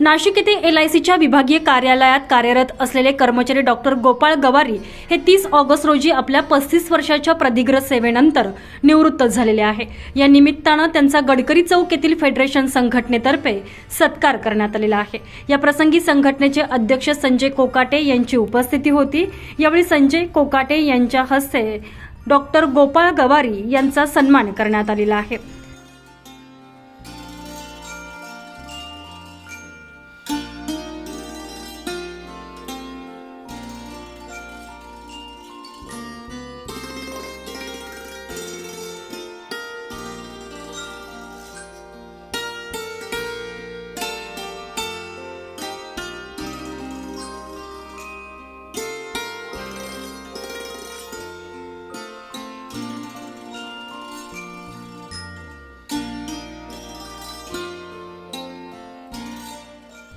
नाशिक येथे L I सीच्या विभागीय कार्यालयात कार्यरत असलेले कर्मचारी डॉक्टर गोपाळ गवारी हे तीस ऑगस्ट रोजी आपल्या पस्तीस वर्षाच्या प्रदीर्घ सेवेनंतर निवृत्त झालेले आहे. या निमित्तानं त्यांचा गडकरी चौक येथील फेडरेशन संघटनेतर्फे सत्कार करण्यात आलेला आहे. या प्रसंगी संघटनेचे अध्यक्ष संजय कोकाटे यांची उपस्थिती होती. यावेळी संजय कोकाटे यांच्या हस्ते डॉक्टर गोपाळ गवारी यांचा सन्मान करण्यात आलेला आहे.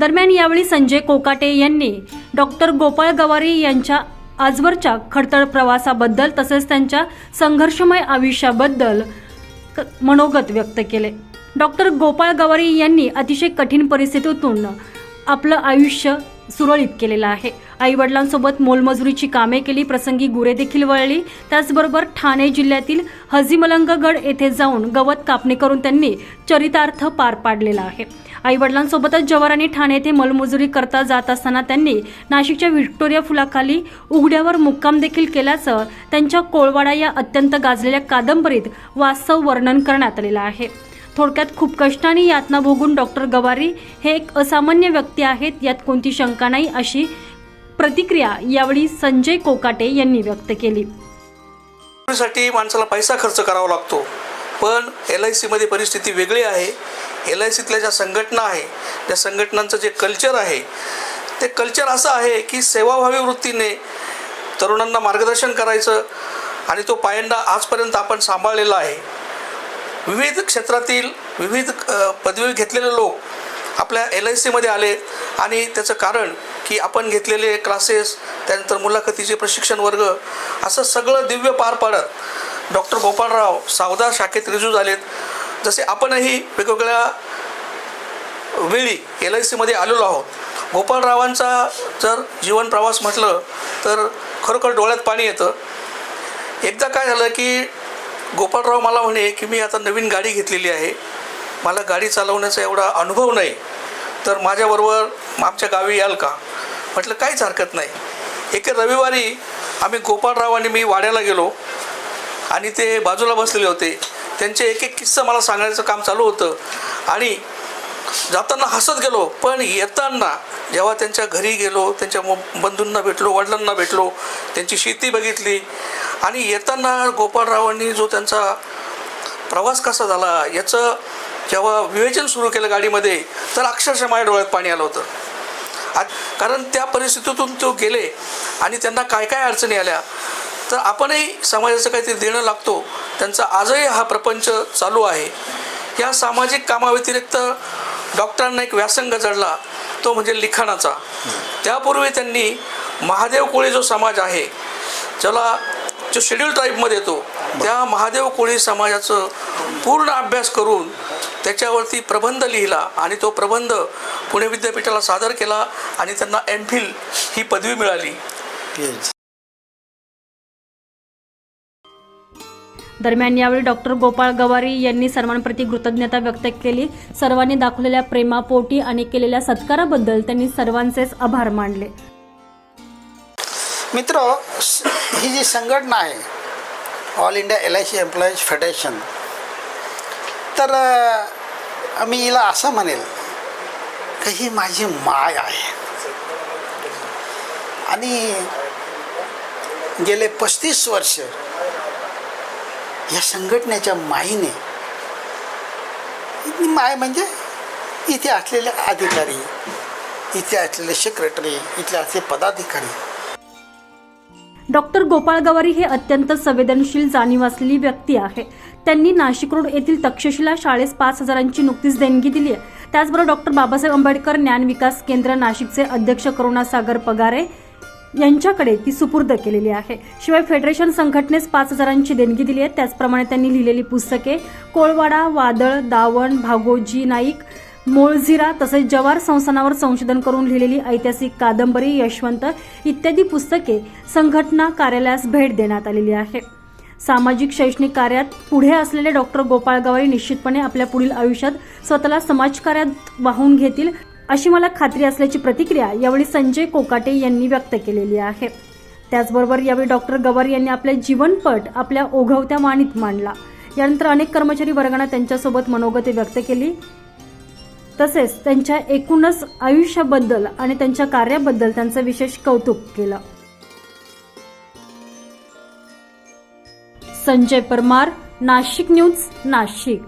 दरम्यान यावेळी संजय कोकाटे यांनी डॉक्टर गोपाळ गवारी यांच्या आजवरच्या खडतळ प्रवासाबद्दल तसेच त्यांच्या संघर्षमय आयुष्याबद्दल क- मनोगत व्यक्त केले. डॉक्टर गोपाळ गवारी यांनी अतिशय कठीण परिस्थितीतून आपलं आयुष्य सुरळीत केलेलं आहे. आई वडिलांसोबत मोलमजुरीची कामे केली प्रसंगी गुरे देखील वळली. त्याचबरोबर ठाणे जिल्ह्यातील हजीमलंगगड येथे जाऊन गवत कापणी करून त्यांनी चरितार्थ पार पाडलेला आहे. आई वडिलांसोबतच जवारांनी ठाणे येथे मोलमजुरी करता जात असताना त्यांनी नाशिकच्या व्हिक्टोरिया फुलाखाली उघड्यावर मुक्काम देखील केल्याचं त्यांच्या कोळवाडा या अत्यंत गाजलेल्या कादंबरीत वास्तव वर्णन करण्यात आलेलं आहे. थोडक्यात खूप कष्टाने यातना भोगून डॉक्टर गवारी हे एक असामान्य व्यक्ती आहेत यात कोणती शंका नाही अशी प्रतिक्रिया यावेळी संजय कोकाटे यांनी व्यक्त केली. साठी माणसाला पैसा खर्च करावा लागतो पण एल आय सीमध्ये परिस्थिती वेगळी आहे. एल आय सीतल्या ज्या संघटना आहे त्या संघटनांचं जे कल्चर आहे ते कल्चर असं आहे की सेवाभावी वृत्तीने तरुणांना मार्गदर्शन करायचं आणि तो पायंडा आजपर्यंत आपण सांभाळलेला आहे. विविध क्षेत्रातील विविध पदवी घेतलेले लोक आपल्या एल आय सीमध्ये आले. आणि त्याचं कारण की आपण घेतलेले क्लासेस त्यानंतर मुलाखतीचे प्रशिक्षण वर्ग असं सगळं दिव्य पार पाडत डॉक्टर गोपाळराव सावदा शाखेत रुजू झालेत. जसे आपणही वेगवेगळ्या वेळी एल आय सीमध्ये आलेलो आहोत. गोपाळरावांचा जर जीवन प्रवास म्हटलं तर खरोखर डोळ्यात पाणी येतं. एकदा काय झालं की गोपाळराव मला म्हणे की मी आता नवीन गाडी घेतलेली आहे. मला गाडी चालवण्याचा एवढा अनुभव नाही. तर माझ्याबरोबर आमच्या गावी याल का? म्हटलं काहीच हरकत नाही. एके रविवारी आम्ही गोपाळराव आणि मी वाड्याला गेलो आणि ते बाजूला बसलेले होते. त्यांचे एक एक किस्सा मला सांगण्याचं काम चालू होतं. आणि जाताना हसत गेलो पण येताना जेव्हा त्यांच्या घरी गेलो त्यांच्या बंधूंना भेटलो वडिलांना भेटलो त्यांची शेती बघितली आणि येताना गोपाळरावांनी जो त्यांचा प्रवास कसा झाला याचं जेव्हा विवेचन सुरू केलं गाडीमध्ये तर अक्षरशः माझ्या डोळ्यात पाणी आलं होतं. आ- कारण त्या परिस्थितीतून तो गेले आणि त्यांना काय काय अडचणी आल्या तर आपणही समाजाचं काहीतरी देणं लागतो. त्यांचा आजही हा प्रपंच चालू आहे. या सामाजिक कामाव्यतिरिक्त डॉक्टरांना एक व्यासंग जडला तो म्हणजे लिखाणाचा. त्यापूर्वी त्यांनी महादेव कोळी जो समाज आहे ज्याला जो शेड्यूल ट्राईबमध्ये येतो त्या महादेव कोळी समाजाचं पूर्ण अभ्यास करून त्याच्यावरती प्रबंध लिहिला आणि तो प्रबंध पुणे विद्यापीठाला सादर केला आणि त्यांना एम फिल ही पदवी मिळाली. दरम्यान यावेळी डॉक्टर गोपाळ गवारी यांनी सर्वांप्रती कृतज्ञता व्यक्त केली. सर्वांनी दाखवलेल्या प्रेमापोटी आणि केलेल्या सत्काराबद्दल त्यांनी सर्वांचेच आभार मानले. मित्र ही जी संघटना आहे all India L I C employees federation तर मी हिला असं म्हणेल की ही माझी माय आहे. आणि गेले पस्तीस वर्ष या संघटनेच्या माईने. माय म्हणजे इथे असलेले अधिकारी इथे असलेले सेक्रेटरी इथले असले पदाधिकारी. डॉक्टर गोपाळ गवारी हे अत्यंत संवेदनशील जाणीव असलेली व्यक्ती आहे. त्यांनी नाशिक रोड येथील तक्षशिला शाळेस पाच हजारांची नुकतीच देणगी दिली आहे त्याचबरोबर डॉक्टर बाबासाहेब आंबेडकर ज्ञान विकास केंद्र नाशिकचे अध्यक्ष करुणासागर पगारे यांच्याकडे ती सुपूर्द केलेली आहे. शिवाय फेडरेशन संघटनेस पाच हजारांची देणगी दिली आहे. त्याचप्रमाणे त्यांनी लिहिलेली पुस्तके कोळवाडा वादळ दावण भागोजी नाईक मोळझिरा तसेच जवार संस्थानावर संशोधन करून लिहिलेली ऐतिहासिक कादंबरी यशवंत इत्यादी पुस्तके संघटना कार्यालयास भेट देण्यात आलेली आहे. सामाजिक शैक्षणिक कार्यात पुढे असलेले डॉक्टर गोपाळ गवारी निश्चितपणे आपल्या पुढील आयुष्यात स्वतःला समाजकार्यात वाहून घेतील. अशी मला खात्री असल्याची प्रतिक्रिया यावेळी संजय कोकाटे यांनी व्यक्त केलेली आहे. त्याचबरोबर यावेळी डॉक्टर गवार यांनी आपले जीवनपट आपल्या ओघवत्या वाणीत मांडला. यानंतर अनेक कर्मचारी वर्गाने त्यांच्यासोबत मनोगते व्यक्त केली. तसेच त्यांच्या एकूणच आयुष्याबद्दल आणि त्यांच्या कार्याबद्दल त्यांचं विशेष कौतुक केलं. संजय परमार नाशिक न्यूज नाशिक.